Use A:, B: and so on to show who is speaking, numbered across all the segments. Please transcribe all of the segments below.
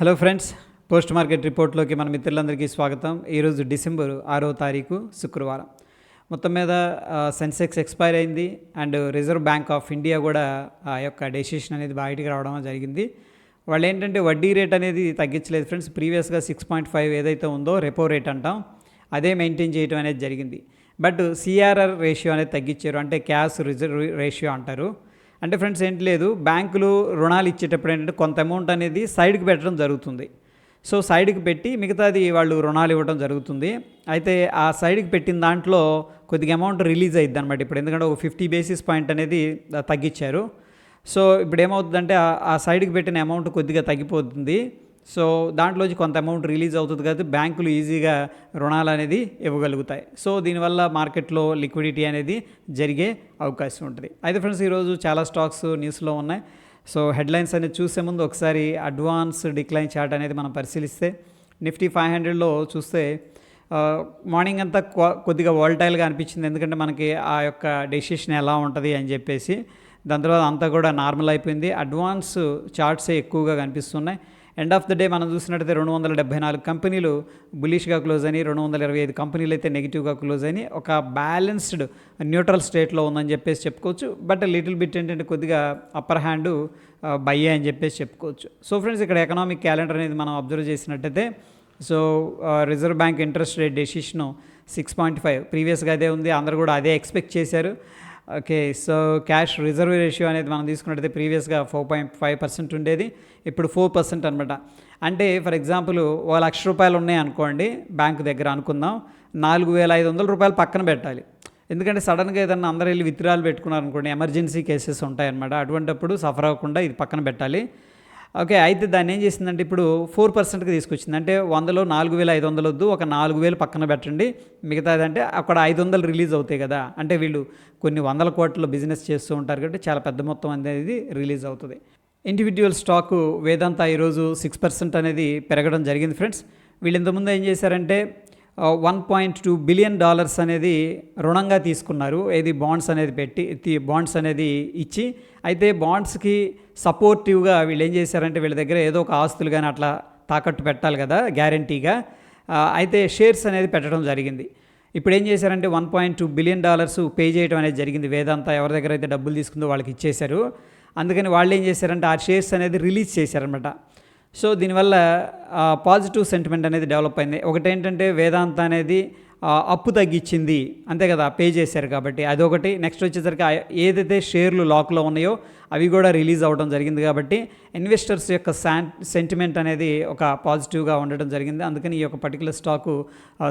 A: Hello friends post market రిపోర్ట్లోకి మన మిత్రులందరికీ స్వాగతం. ఈరోజు డిసెంబర్ ఆరో తారీఖు శుక్రవారం. మొత్తం మీద సెన్సెక్స్ ఎక్స్పైర్ అయింది. And reserve bank of India కూడా ఆ యొక్క డెసిషన్ అనేది బయటికి రావడం జరిగింది. వాళ్ళు ఏంటంటే వడ్డీ రేట్ అనేది తగ్గించలేదు ఫ్రెండ్స్ ప్రీవియస్గా సిక్స్ పాయింట్ ఫైవ్ ఏదైతే ఉందో రెపో రేట్ అంటాం అదే మెయింటైన్ చేయడం అనేది జరిగింది. బట్ సిఆర్ఆర్ రేషియో అనేది తగ్గించారు. అంటే క్యాష్ రిజర్వ్ రేషియో అంటారు. అంటే ఫ్రెండ్స్ ఏంటి లేదు బ్యాంకులు రుణాలు ఇచ్చేటప్పుడు ఏంటంటే కొంత అమౌంట్ అనేది సైడ్కి పెట్టడం జరుగుతుంది. సో సైడ్కి పెట్టి మిగతాది వాళ్ళు రుణాలు ఇవ్వడం జరుగుతుంది. అయితే ఆ సైడ్కి పెట్టిన దాంట్లో కొద్దిగా అమౌంట్ రిలీజ్ అయ్యిద్ది అనమాట ఇప్పుడు ఎందుకంటే ఒక ఫిఫ్టీ బేసిస్ పాయింట్ అనేది తగ్గించారు. సో ఇప్పుడు ఏమవుతుందంటే ఆ- ఆ సైడ్కి పెట్టిన అమౌంట్ కొద్దిగా తగ్గిపోతుంది. సో దాంట్లోంచి కొంత అమౌంట్ రిలీజ్ అవుతుంది కాబట్టి బ్యాంకులు ఈజీగా రుణాలు అనేది ఇవ్వగలుగుతాయి. సో దీనివల్ల మార్కెట్లో లిక్విడిటీ అనేది జరిగే అవకాశం ఉంటుంది. అయితే ఫ్రెండ్స్ ఈరోజు చాలా స్టాక్స్ న్యూస్లో ఉన్నాయి. సో హెడ్లైన్స్ అనేది చూసే ముందు ఒకసారి అడ్వాన్స్ డిక్లైన్ చార్ట్ అనేది మనం పరిశీలిస్తే నిఫ్టీ ఫైవ్ హండ్రెడ్లో చూస్తే మార్నింగ్ అంతా కొద్దిగా వాల్టైల్గా అనిపించింది. ఎందుకంటే మనకి ఆ యొక్క డెసిషన్ ఎలా ఉంటుంది అని చెప్పేసి దాని తర్వాత అంతా కూడా నార్మల్ అయిపోయింది. అడ్వాన్స్ చార్ట్సే ఎక్కువగా కనిపిస్తున్నాయి. ఎండ్ ఆఫ్ ద డే మనం చూసినట్టయితే రెండు వందల డెబ్బై నాలుగు కంపెనీలు బులిష్గా క్లోజ్ అని రెండు వందల ఇరవై ఐదు కంపెనీలు అయితే నెగిటివ్గా క్లోజ్ అని ఒక బ్యాలెన్స్డ్ న్యూట్రల్ స్టేట్లో ఉందని చెప్పేసి చెప్పుకోవచ్చు. బట్ లిటిల్ బిట్ ఏంటంటే కొద్దిగా అప్పర్ హ్యాండ్ బై అని చెప్పేసి చెప్పుకోవచ్చు. సో ఫ్రెండ్స్ ఇక్కడ ఎకనామిక్ క్యాలెండర్ అనేది మనం అబ్జర్వ్ చేసినట్టయితే so reserve bank interest rate decision six point five ప్రీవియస్గా అదే ఉంది. అందరూ కూడా అదే ఎక్స్పెక్ట్ చేశారు. Okay so cash reserve ratio అనేది మనం తీసుకున్నట్టయితే ప్రీవియస్గా ఫోర్ పాయింట్ ఫైవ్ పర్సెంట్ ఉండేది ఇప్పుడు ఫోర్ పర్సెంట్ అనమాట అంటే ఫర్ ఎగ్జాంపుల్ ఒక లక్ష రూపాయలు ఉన్నాయి అనుకోండి బ్యాంక్ దగ్గర అనుకుందాం నాలుగు వేల ఐదు వందల రూపాయలు పక్కన పెట్టాలి. ఎందుకంటే సడన్గా ఏదన్నా అందరూ వెళ్ళి విత్డ్రాలు పెట్టుకున్నారు అనుకోండి ఎమర్జెన్సీ కేసెస్ ఉంటాయన్నమాట. అటువంటిప్పుడు సఫర్ అవ్వకుండా ఇది పక్కన పెట్టాలి. ఓకే అయితే దాన్ని ఏం చేసిందంటే ఇప్పుడు ఫోర్ పర్సెంట్కి తీసుకొచ్చింది. అంటే వందలో నాలుగు వేల ఐదు వందలు వద్దు ఒక నాలుగు వేలు పక్కన పెట్టండి. మిగతాదంటే అక్కడ ఐదు వందలు రిలీజ్ అవుతాయి కదా. అంటే వీళ్ళు కొన్ని వందల కోట్ల బిజినెస్ చేస్తూ ఉంటారు కాబట్టి చాలా పెద్ద మొత్తం అనేది రిలీజ్ అవుతుంది. ఇండివిజువల్ స్టాకు వేదాంత ఈరోజు సిక్స్ పర్సెంట్ అనేది పెరగడం జరిగింది ఫ్రెండ్స్. వీళ్ళు ఇంతకుముందు ఏం చేశారంటే one point two billion dollars అనేది రుణంగా తీసుకున్నారు. ఏది బాండ్స్ అనేది పెట్టి బాండ్స్ అనేది ఇచ్చి అయితే బాండ్స్కి సపోర్టివ్గా వీళ్ళు ఏం చేశారంటే వీళ్ళ దగ్గర ఏదో ఒక ఆస్తులు కానీ అట్లా తాకట్టు పెట్టాలి కదా గ్యారంటీగా అయితే షేర్స్ అనేది పెట్టడం జరిగింది. ఇప్పుడు ఏం చేశారంటే one point two billion dollars pay చేయడం అనేది జరిగింది. వేదాంత ఎవరి దగ్గర అయితే డబ్బులు తీసుకుందో వాళ్ళకి ఇచ్చేశారు. అందుకని వాళ్ళు ఏం చేశారంటే ఆ షేర్స్ అనేది రిలీజ్ చేశారనమాట సో దీనివల్ల పాజిటివ్ సెంటిమెంట్ అనేది డెవలప్ అయింది. ఒకటేంటంటే వేదాంత అనేది అప్పు తగ్గించింది. అంతే కదా పే చేశారు కాబట్టి. అదొకటి. నెక్స్ట్ వచ్చేసరికి ఏదైతే షేర్లు లాక్లో ఉన్నాయో అవి కూడా రిలీజ్ అవ్వడం జరిగింది కాబట్టి ఇన్వెస్టర్స్ యొక్క శాన్ సెంటిమెంట్ అనేది ఒక పాజిటివ్గా ఉండడం జరిగింది. అందుకని ఈ యొక్క పర్టికులర్ స్టాకు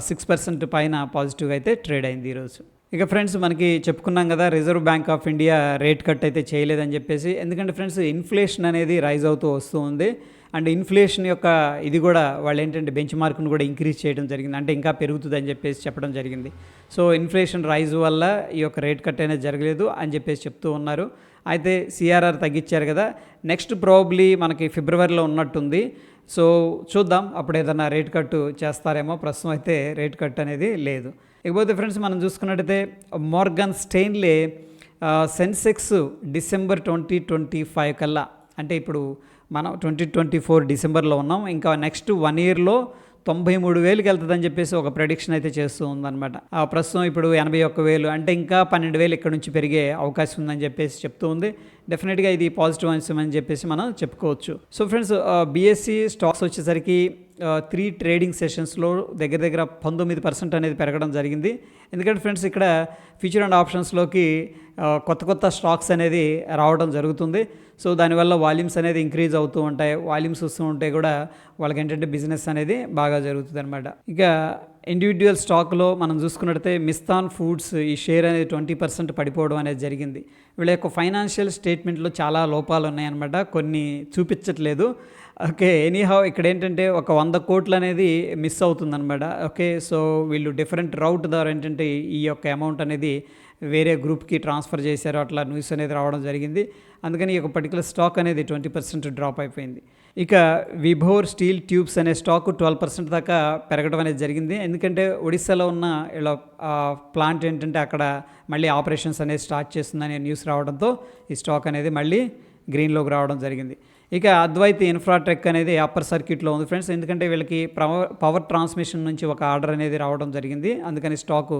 A: సిక్స్ పర్సెంట్ పైన పాజిటివ్గా అయితే ట్రేడ్ అయింది ఈరోజు ఇక ఫ్రెండ్స్ మనకి చెప్పుకున్నాం కదా reserve bank of India rate cut అయితే చేయలేదని చెప్పేసి. ఎందుకంటే ఫ్రెండ్స్ ఇన్ఫ్లేషన్ అనేది రైజ్ అవుతూ వస్తూ ఉంది. అండ్ ఇన్ఫ్లేషన్ యొక్క ఇది కూడా వాళ్ళు ఏంటంటే బెంచ్ మార్క్ను కూడా ఇంక్రీజ్ చేయడం జరిగింది. అంటే ఇంకా పెరుగుతుందని చెప్పేసి చెప్పడం జరిగింది. సో ఇన్ఫ్లేషన్ రైజ్ వల్ల ఈ యొక్క రేట్ కట్ అనేది జరగలేదు అని చెప్పేసి చెప్తూ ఉన్నారు. అయితే సిఆర్ఆర్ తగ్గించారు కదా. నెక్స్ట్ ప్రాబ్లీ మనకి ఫిబ్రవరిలో ఉన్నట్టుంది. సో చూద్దాం అప్పుడు ఏదైనా రేట్ కట్ చేస్తారేమో. ప్రస్తుతం అయితే రేట్ కట్ అనేది లేదు. ఇకపోతే ఫ్రెండ్స్ మనం చూసుకున్నట్టయితే Morgan Stanley Sensex December twenty twenty five కల్లా అంటే ఇప్పుడు మనం ట్వంటీ ట్వంటీ ఫోర్ డిసెంబర్లో ఉన్నాం. ఇంకా నెక్స్ట్ వన్ ఇయర్లో తొంభై మూడు వేలుకి వెళ్తుందని చెప్పేసి ఒక ప్రెడిక్షన్ అయితే చేస్తూ ఉందన్నమాట. ఆ ప్రస్తుతం ఇప్పుడు ఎనభై ఒక్క వేలు అంటే ఇంకా పన్నెండు వేలు ఇక్కడ నుంచి పెరిగే అవకాశం ఉందని చెప్పేసి చెప్తూ ఉంది. డెఫినెట్గా ఇది పాజిటివ్ అంశం అని చెప్పేసి మనం చెప్పుకోవచ్చు. సో ఫ్రెండ్స్ బీఎస్సీ స్టాక్స్ వచ్చేసరికి త్రీ ట్రేడింగ్ సెషన్స్లో దగ్గర దగ్గర పంతొమ్మిది పర్సెంట్ అనేది పెరగడం జరిగింది. ఎందుకంటే ఫ్రెండ్స్ ఇక్కడ ఫ్యూచర్ అండ్ ఆప్షన్స్లోకి కొత్త కొత్త స్టాక్స్ అనేది రావడం జరుగుతుంది. సో దానివల్ల వాల్యూమ్స్ అనేది ఇంక్రీజ్ అవుతూ ఉంటాయి వాల్యూమ్స్ వస్తూ ఉంటే కూడా వాళ్ళకి ఏంటంటే బిజినెస్ అనేది బాగా జరుగుతుంది అనమాట ఇక ఇండివిజువల్ స్టాక్లో మనం చూసుకున్నట్టయితే మిస్తాన్ ఫుడ్స్ ఈ షేర్ అనేది ట్వంటీ పర్సెంట్ పడిపోవడం అనేది జరిగింది. వీళ్ళ యొక్క ఫైనాన్షియల్ స్టేట్మెంట్లో చాలా లోపాలు ఉన్నాయన్నమాట కొన్ని చూపించట్లేదు. ఓకే ఎనీహౌ ఇక్కడ ఏంటంటే ఒక వంద కోట్లు అనేది మిస్ అవుతుందన్నమాట. ఓకే సో వీళ్ళు డిఫరెంట్ రౌట్ ద్వారా ఏంటంటే ఈ యొక్క అమౌంట్ అనేది వేరే గ్రూప్కి ట్రాన్స్ఫర్ చేశారు అట్లా న్యూస్ అనేది రావడం జరిగింది. అందుకని ఈ పర్టికులర్ స్టాక్ అనేది ట్వంటీ పర్సెంట్ డ్రాప్ అయిపోయింది. ఇక విభోర్ స్టీల్ ట్యూబ్స్ అనే స్టాక్ ట్వెల్వ్ పర్సెంట్ దాకా పెరగడం అనేది జరిగింది. ఎందుకంటే ఒడిస్సాలో ఉన్న ఇలా ప్లాంట్ ఏంటంటే అక్కడ మళ్ళీ ఆపరేషన్స్ అనేది స్టార్ట్ చేస్తుందనే న్యూస్ రావడంతో ఈ స్టాక్ అనేది మళ్ళీ గ్రీన్లోకి రావడం జరిగింది. ఇక అద్వైత్ ఇన్ఫ్రాటెక్ అనేది అప్పర్ సర్క్యూట్లో ఉంది ఫ్రెండ్స్ ఎందుకంటే వీళ్ళకి పవర్ పవర్ ట్రాన్స్మిషన్ నుంచి ఒక ఆర్డర్ అనేది రావడం జరిగింది. అందుకని స్టాకు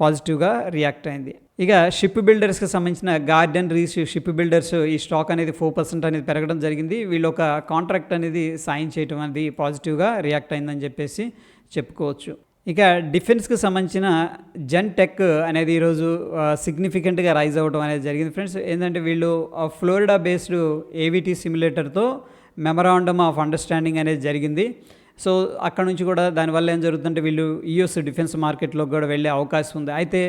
A: పాజిటివ్గా రియాక్ట్ అయింది. ఇక షిప్ బిల్డర్స్కి సంబంధించిన గార్డెన్ రీస్ షిప్ బిల్డర్స్ ఈ స్టాక్ అనేది ఫోర్ పర్సెంట్ అనేది పెరగడం జరిగింది. వీళ్ళు ఒక కాంట్రాక్ట్ అనేది సాయం చేయడం అనేది పాజిటివ్గా రియాక్ట్ అయిందని చెప్పేసి చెప్పుకోవచ్చు. ఇక డిఫెన్స్కి సంబంధించిన జెన్ టెక్ అనేది ఈరోజు సిగ్నిఫికెంట్గా రైజ్ అవ్వడం అనేది జరిగింది ఫ్రెండ్స్. ఏంటంటే వీళ్ళు ఫ్లోరిడా బేస్డ్ ఏవిటీ సిమ్యులేటర్తో మెమరాండమ్ ఆఫ్ అండర్స్టాండింగ్ అనేది జరిగింది. సో అక్కడ నుంచి కూడా దానివల్ల ఏం జరుగుతుందంటే వీళ్ళు యూఎస్ డిఫెన్స్ మార్కెట్లోకి కూడా వెళ్ళే అవకాశం ఉంది. అయితే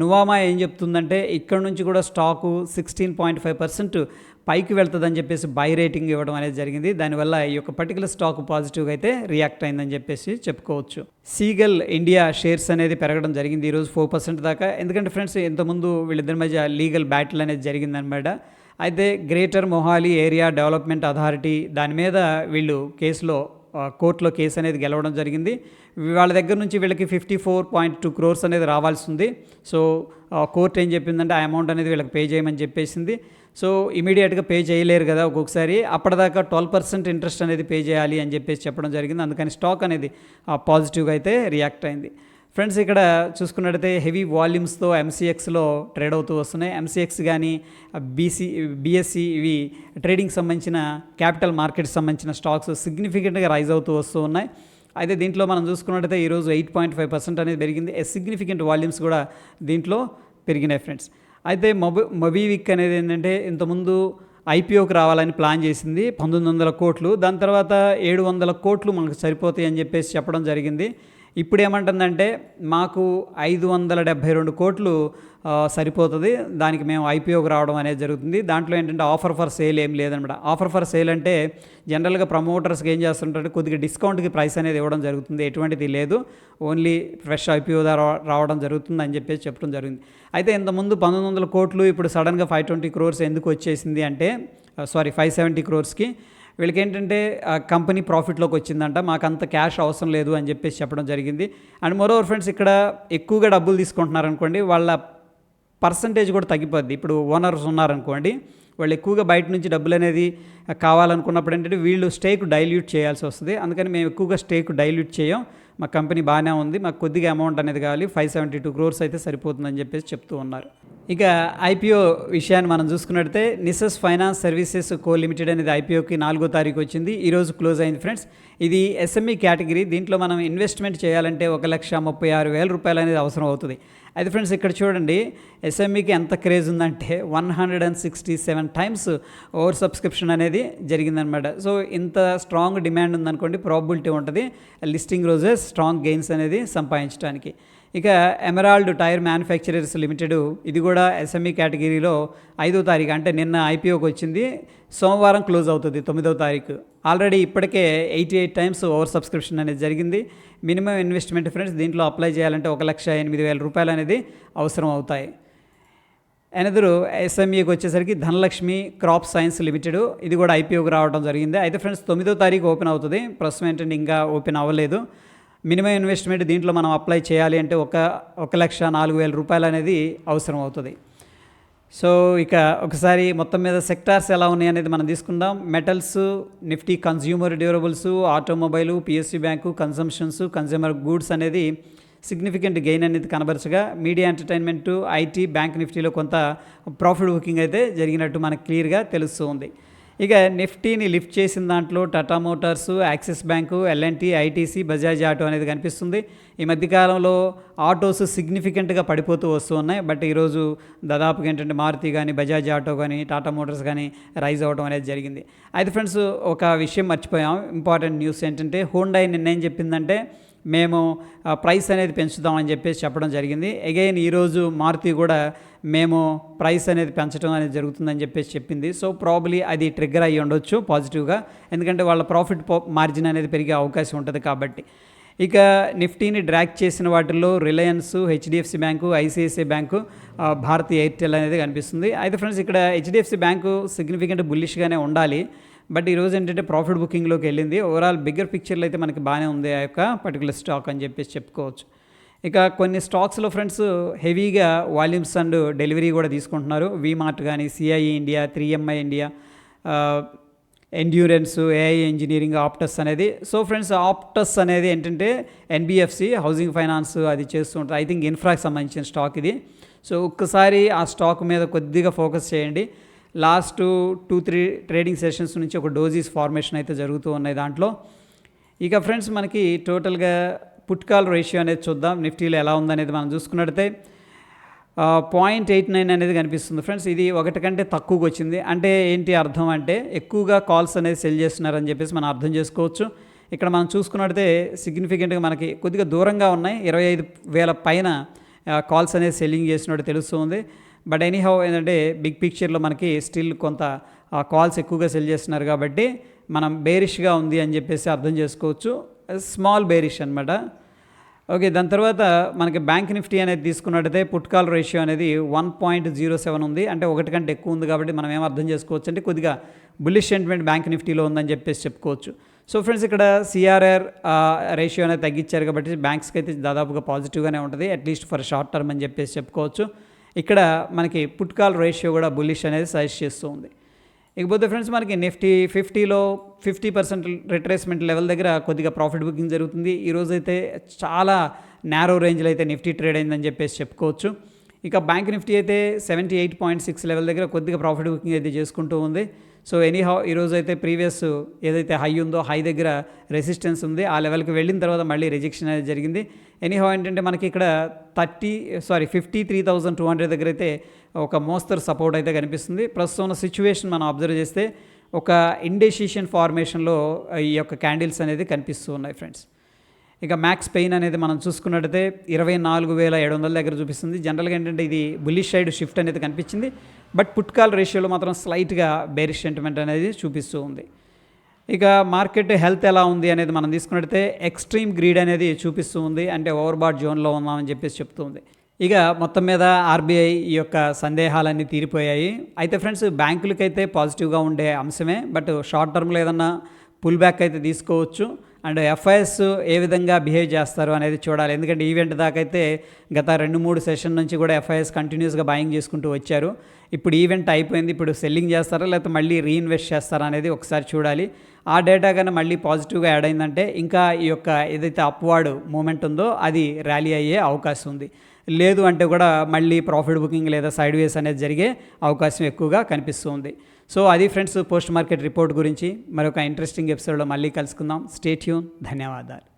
A: నువామా ఏం చెప్తుందంటే ఇక్కడ నుంచి కూడా stock sixteen point five percent పైకి వెళ్తుందని చెప్పేసి బై రేటింగ్ ఇవ్వడం అనేది జరిగింది. దానివల్ల ఈ యొక్క పర్టికులర్ స్టాక్ పాజిటివ్గా అయితే రియాక్ట్ అయిందని చెప్పేసి చెప్పుకోవచ్చు. సీగల్ ఇండియా షేర్స్ అనేది పెరగడం జరిగింది. ఈరోజు ఫోర్ పర్సెంట్ దాకా. ఎందుకంటే ఫ్రెండ్స్ ఇంతకుముందు వీళ్ళిద్దరి మధ్య లీగల్ బ్యాటిల్ అనేది జరిగిందనమాట. అయితే greater Mohali area development authority దాని మీద వీళ్ళు కేసులో కోర్టులో కేసు అనేది గెలవడం జరిగింది. వాళ్ళ దగ్గర నుంచి వీళ్ళకి fifty four point two crores అనేది రావాల్సి ఉంది. సో కోర్టు ఏం చెప్పిందంటే ఆ అమౌంట్ అనేది వీళ్ళకి పే చేయమని చెప్పేసింది. సో ఇమీడియట్గా పే చేయలేరు కదా ఒక్కొక్కసారి. అప్పటిదాకా ట్వెల్వ్ పర్సెంట్ ఇంట్రెస్ట్ అనేది పే చేయాలి అని చెప్పేసి చెప్పడం జరిగింది. అందుకని స్టాక్ అనేది పాజిటివ్గా అయితే రియాక్ట్ అయింది. ఫ్రెండ్స్ ఇక్కడ చూసుకున్నట్టయితే హెవీ వాల్యూమ్స్తో ఎంసీఎక్స్లో ట్రేడ్ అవుతూ వస్తున్నాయి. ఎంసీఎక్స్ కానీ బీసీ బీఎస్సీ ఇవి ట్రేడింగ్ సంబంధించిన క్యాపిటల్ మార్కెట్ సంబంధించిన స్టాక్స్ సిగ్నిఫికెంట్గా రైజ్ అవుతూ వస్తూ ఉన్నాయి. అయితే దీంట్లో మనం చూసుకున్నట్టయితే ఈరోజు ఎయిట్ పాయింట్ ఫైవ్ పర్సెంట్ అనేది పెరిగింది. సిగ్నిఫికెంట్ వాల్యూమ్స్ కూడా దీంట్లో పెరిగినాయి ఫ్రెండ్స్. అయితే మొబి మొబీవిక్ అనేది ఏంటంటే ఇంతకుముందు ఐపీఓకి రావాలని ప్లాన్ చేసింది పంతొమ్మిది వందల కోట్లు. దాని తర్వాత ఏడు వందల కోట్లు మనకు సరిపోతాయి అని చెప్పేసి చెప్పడం జరిగింది. ఇప్పుడు ఏమంటుందంటే మాకు ఐదు వందల డెబ్భై రెండు కోట్లు సరిపోతుంది. దానికి మేము ఐపీఓకి రావడం అనేది జరుగుతుంది. దాంట్లో ఏంటంటే ఆఫర్ ఫర్ సేల్ ఏం లేదనమాట. ఆఫర్ ఫర్ సేల్ అంటే జనరల్గా ప్రమోటర్స్కి ఏం చేస్తుంటారంటే కొద్దిగా డిస్కౌంట్కి ప్రైస్ అనేది ఇవ్వడం జరుగుతుంది. ఎటువంటిది లేదు. ఓన్లీ ఫ్రెష్ ఐపీఓ ద్వారా రావడం జరుగుతుంది అని చెప్పేసి చెప్పడం జరిగింది. అయితే ఇంతకుముందు పంతొమ్మిది వందల కోట్లు ఇప్పుడు సడన్గా ఫైవ్ ట్వంటీ క్రోర్స్ ఎందుకు వచ్చేసింది అంటే సారీ ఫైవ్ సెవెంటీ క్రోర్స్కి వీళ్ళకి ఏంటంటే కంపెనీ ప్రాఫిట్లోకి వచ్చిందంట మాకు అంత క్యాష్ అవసరం లేదు అని చెప్పేసి చెప్పడం జరిగింది. అండ్ మరోవర్ ఫ్రెండ్స్ ఇక్కడ ఎక్కువగా డబ్బులు తీసుకుంటున్నారు అనుకోండి వాళ్ళ పర్సంటేజ్ కూడా తగ్గిపోద్ది. ఇప్పుడు ఓనర్స్ ఉన్నారనుకోండి వాళ్ళు ఎక్కువగా బయట నుంచి డబ్బులు అనేది కావాలనుకున్నప్పుడు ఏంటంటే వీళ్ళు స్టేక్ డైల్యూట్ చేయాల్సి వస్తుంది. అందుకని మేము ఎక్కువగా స్టేక్ డైల్యూట్ చేయం. మా కంపెనీ బాగానే ఉంది మాకు కొద్దిగా అమౌంట్ అనేది కావాలి ఫైవ్ సెవెంటీ టూ క్రోర్స్ అయితే సరిపోతుందని చెప్పేసి చెప్తూ ఉన్నారు. ఇక ఐపీఓ విషయాన్ని మనం చూసుకున్నట్టే Nisus finance services co limited అనేది ఐపీఓకి నాలుగో తారీఖు వచ్చింది. ఈరోజు క్లోజ్ అయింది ఫ్రెండ్స్. ఇది ఎస్ఎంఈ కేటగిరీ. దీంట్లో మనం ఇన్వెస్ట్మెంట్ చేయాలంటే ఒక లక్ష ముప్పై ఆరు వేల రూపాయలు అనేది అవసరం అవుతుంది. అయితే ఫ్రెండ్స్ ఇక్కడ చూడండి. ఎస్ఎంఈకి ఎంత క్రేజ్ ఉందంటే one hundred and sixty seven times over subscription అనేది జరిగిందనమాట సో ఇంత స్ట్రాంగ్ డిమాండ్ ఉందనుకోండి ప్రాబిలిటీ ఉంటుంది. లిస్టింగ్ రోజే స్ట్రాంగ్ గెయిన్స్ అనేది సంపాదించడానికి. ఇక ఎమరాల్డ్ టైర్ మ్యానుఫ్యాక్చరర్స్ లిమిటెడ్ ఇది కూడా ఎస్ఎంఈ కేటగిరీలో ఐదో తారీఖు అంటే నిన్న ఐపీఓకి వచ్చింది. సోమవారం క్లోజ్ అవుతుంది తొమ్మిదవ తారీఖు. ఆల్రెడీ ఇప్పటికే eighty eight times over subscription అనేది జరిగింది. మినిమం ఇన్వెస్ట్మెంట్ ఫ్రెండ్స్ దీంట్లో అప్లై చేయాలంటే ఒక లక్ష ఎనిమిది వేల రూపాయలు అనేది అవసరం అవుతాయి. ఎనదురు ఎస్ఎంఈకి వచ్చేసరికి ధనలక్ష్మి క్రాప్ సైన్స్ లిమిటెడ్ ఇది కూడా ఐపీఓకి రావడం జరిగింది. అయితే ఫ్రెండ్స్ తొమ్మిదో తారీఖు ఓపెన్ అవుతుంది. ప్రస్తుతం ఏంటంటే ఇంకా ఓపెన్ అవ్వలేదు. మినిమం ఇన్వెస్ట్మెంట్ దీంట్లో మనం అప్లై చేయాలి అంటే ఒక ఒక లక్ష నాలుగు వేల రూపాయలు అనేది అవసరం అవుతుంది. సో ఇక ఒకసారి మొత్తం మీద సెక్టార్స్ ఎలా ఉన్నాయి అనేది మనం తీసుకుందాం. Metals Nifty consumer durables automobile PSC bank consumptions consumer goods అనేది సిగ్నిఫికెంట్ గెయిన్ అనేది కనబరచగా మీడియా ఎంటర్టైన్మెంట్ ఐటీ బ్యాంక్ నిఫ్టీలో కొంత ప్రాఫిట్ బుకింగ్ అయితే జరిగినట్టు మనకు క్లియర్గా తెలుస్తూ ఉంది. ఇక నిఫ్టీని లిఫ్ట్ చేసిన దాంట్లో Tata Motors Axis bank LNT ITC Bajaj auto అనేది కనిపిస్తుంది. ఈ మధ్యకాలంలో ఆటోస్ సిగ్నిఫికెంట్గా పడిపోతూ వస్తూ ఉన్నాయి. బట్ ఈరోజు దాదాపుగా ఏంటంటే మారుతి కానీ బజాజ్ ఆటో కానీ టాటా మోటార్స్ కానీ రైజ్ అవ్వడం అనేది జరిగింది. అయితే ఫ్రెండ్స్ ఒక విషయం మర్చిపోయాం. ఇంపార్టెంట్ న్యూస్ ఏంటంటే హోండాయి నిన్న ఏం చెప్పిందంటే మేము ప్రైస్ అనేది పెంచుదామని చెప్పేసి చెప్పడం జరిగింది. అగైన్ ఈరోజు మారుతి కూడా మేము ప్రైస్ అనేది పెంచడం అనేది జరుగుతుందని చెప్పేసి చెప్పింది. సో ప్రాబ్లీ అది ట్రిగ్గర్ అయ్యి ఉండొచ్చు పాజిటివ్గా ఎందుకంటే వాళ్ళ ప్రాఫిట్ మార్జిన్ అనేది పెరిగే అవకాశం ఉంటుంది కాబట్టి. ఇక నిఫ్టీని డ్రాక్ చేసిన వాటిల్లో Reliance HDFC bank ICICI bank ఆ, భారతీ ఎయిర్టెల్ అనేది కనిపిస్తుంది. అయితే ఫ్రెండ్స్ ఇక్కడ హెచ్డిఎఫ్సి బ్యాంకు సిగ్నిఫికెంట్ బుల్లిష్గానే ఉండాలి. బట్ ఈరోజు ఏంటంటే ప్రాఫిట్ బుకింగ్లోకి వెళ్ళింది. ఓవరాల్ బిగ్గర్ పిక్చర్లో అయితే మనకి బాగానే ఉంది ఆ యొక్క పర్టికులర్ స్టాక్ అని చెప్పేసి చెప్పుకోవచ్చు. ఇక కొన్ని స్టాక్స్లో ఫ్రెండ్స్ హెవీగా వాల్యూమ్స్ అండ్ డెలివరీ కూడా తీసుకుంటున్నారు. వీమార్ట్ కానీ CIE India three MI India Endurance AI engineering Aptus అనేది. సో ఫ్రెండ్స్ ఆప్టస్ అనేది ఏంటంటే ఎన్బిఎఫ్సి హౌసింగ్ ఫైనాన్స్ అది చేస్తుంటారు ఐ థింక్ ఇన్ఫ్రాకి సంబంధించిన స్టాక్ ఇది. సో ఒక్కసారి ఆ స్టాక్ మీద కొద్దిగా ఫోకస్ చేయండి. Last two three trading sessions నుంచి ఒక డోజీస్ ఫార్మేషన్ అయితే జరుగుతూ ఉన్నాయి దాంట్లో. ఇక ఫ్రెండ్స్ మనకి టోటల్గా పుట్కాల్ రేషియో అనేది చూద్దాం. నిఫ్టీలో ఎలా ఉందనేది మనం చూసుకున్నట్టయితే పాయింట్ ఎయిట్ నైన్ అనేది కనిపిస్తుంది. ఫ్రెండ్స్ ఇది ఒకటి కంటే తక్కువగా వచ్చింది. అంటే ఏంటి అర్థం అంటే ఎక్కువగా కాల్స్ అనేది సెల్ చేస్తున్నారని చెప్పేసి మనం అర్థం చేసుకోవచ్చు. ఇక్కడ మనం చూసుకున్నట్టయితే సిగ్నిఫికెంట్గా మనకి కొద్దిగా దూరంగా ఉన్నాయి. ఇరవై ఐదు వేల పైన కాల్స్ అనేది సెల్లింగ్ చేసినట్టు తెలుస్తుంది. బట్ ఎనీహౌ ఏంటంటే బిగ్ పిక్చర్లో మనకి స్టిల్ కొంత కాల్స్ ఎక్కువగా సెల్ చేస్తున్నారు కాబట్టి మనం బేరిష్గా ఉంది అని చెప్పేసి అర్థం చేసుకోవచ్చు. స్మాల్ బేరిష్ అనమాట ఓకే దాని తర్వాత మనకి బ్యాంక్ నిఫ్టీ అనేది తీసుకున్నట్టయితే పుట్కాల్ రేషియో అనేది వన్ పాయింట్ జీరో సెవెన్ ఉంది. అంటే ఒకటి కంటే ఎక్కువ ఉంది కాబట్టి మనం ఏం అర్థం చేసుకోవచ్చు అంటే కొద్దిగా బుల్లిష్ సెంటిమెంట్ బ్యాంక్ నిఫ్టీలో ఉందని చెప్పేసి చెప్పుకోవచ్చు. సో ఫ్రెండ్స్ ఇక్కడ సిఆర్ఆర్ రేషియో అనేది తగ్గించారు కాబట్టి బ్యాంక్స్కి అయితే దాదాపుగా పాజిటివ్గానే ఉంటుంది. అట్లీస్ట్ ఫర్ షార్ట్ టర్మ్ అని చెప్పేసి చెప్పుకోవచ్చు. ఇక్కడ మనకి పుట్కాల్ రేషియో కూడా బుల్లిష్ అనేది సజెస్ట్ చేస్తూ ఉంది. ఇకపోతే ఫ్రెండ్స్ మనకి నిఫ్టీ ఫిఫ్టీలో ఫిఫ్టీ పర్సెంట్ రిట్రేస్మెంట్ లెవెల్ దగ్గర కొద్దిగా ప్రాఫిట్ బుకింగ్ జరుగుతుంది. ఈరోజు అయితే చాలా నేరో రేంజ్లో అయితే నిఫ్టీ ట్రేడ్ అయిందని చెప్పేసి చెప్పుకోవచ్చు. ఇక బ్యాంక్ నిఫ్టీ అయితే seventy eight point six level దగ్గర కొద్దిగా ప్రాఫిట్ బుకింగ్ అయితే చేసుకుంటూ ఉంది. సో ఎనీహౌ ఈరోజు అయితే ప్రీవియస్ ఏదైతే హై ఉందో హై దగ్గర రెసిస్టెన్స్ ఉంది ఆ లెవెల్కి వెళ్ళిన తర్వాత మళ్ళీ రిజెక్షన్ అనేది జరిగింది. ఎనీహౌ ఏంటంటే మనకి ఇక్కడ thirty sorry fifty three thousand two hundred దగ్గర అయితే ఒక మోస్తరు సపోర్ట్ అయితే కనిపిస్తుంది. ప్రస్తుతం ఉన్న సిచ్యువేషన్ మనం అబ్జర్వ్ చేస్తే ఒక ఇండెసిషన్ ఫార్మేషన్లో ఈ యొక్క క్యాండిల్స్ అనేది కనిపిస్తూ ఉన్నాయి ఫ్రెండ్స్ ఇక మ్యాక్స్ పెయిన్ అనేది మనం చూసుకున్నట్టయితే ఇరవై నాలుగు వేల ఏడు వందల దగ్గర చూపిస్తుంది. జనరల్గా ఏంటంటే ఇది బుల్లిష్ సైడ్ షిఫ్ట్ అనేది కనిపించింది. బట్ పుట్కాల్ రేషియోలో మాత్రం స్లైట్గా బేరిష్ సెంటిమెంట్ అనేది చూపిస్తూ ఉంది. ఇక మార్కెట్ హెల్త్ ఎలా ఉంది అనేది మనం తీసుకున్నట్టయితే ఎక్స్ట్రీమ్ గ్రీడ్ అనేది చూపిస్తూ ఉంది. అంటే ఓవర్బాట్ జోన్లో ఉన్నామని చెప్పేసి చెప్తూ ఉంది. ఇక మొత్తం మీద ఆర్బీఐ ఈ యొక్క సందేహాలన్నీ తీరిపోయాయి. అయితే ఫ్రెండ్స్ బ్యాంకులకైతే పాజిటివ్గా ఉండే అంశమే. బట్ షార్ట్ టర్మ్లో ఏదన్నా పుల్ బ్యాక్ అయితే తీసుకోవచ్చు. అండ్ ఎఫ్ఐఎస్ ఏ విధంగా బిహేవ్ చేస్తారు అనేది చూడాలి. ఎందుకంటే ఈవెంట్ దాకైతే అయితే గత రెండు మూడు సెషన్ నుంచి కూడా ఎఫ్ఐఎస్ కంటిన్యూస్గా బాయింగ్ చేసుకుంటూ వచ్చారు. ఇప్పుడు ఈవెంట్ అయిపోయింది. ఇప్పుడు సెల్లింగ్ చేస్తారా? లేకపోతే మళ్ళీ రీఇన్వెస్ట్ చేస్తారా అనేది ఒకసారి చూడాలి. ఆ డేటా కానీ మళ్ళీ పాజిటివ్గా యాడ్ అయిందంటే ఇంకా ఈ యొక్క ఏదైతే అప్వార్డ్ మూమెంట్ ఉందో అది ర్యాలీ అయ్యే అవకాశం ఉంది. లేదు అంటే కూడా మళ్ళీ ప్రాఫిట్ బుకింగ్ లేదా సైడ్ వేస్ అనేది జరిగే అవకాశం ఎక్కువగా కనిపిస్తుంది సో అది ఫ్రెండ్స్ పోస్ట్ మార్కెట్ రిపోర్ట్ గురించి మరొక ఇంట్రెస్టింగ్ ఎపిసోడ్లో మళ్ళీ కలుసుకుందాం. స్టేట్యూన్ ధన్యవాదాలు.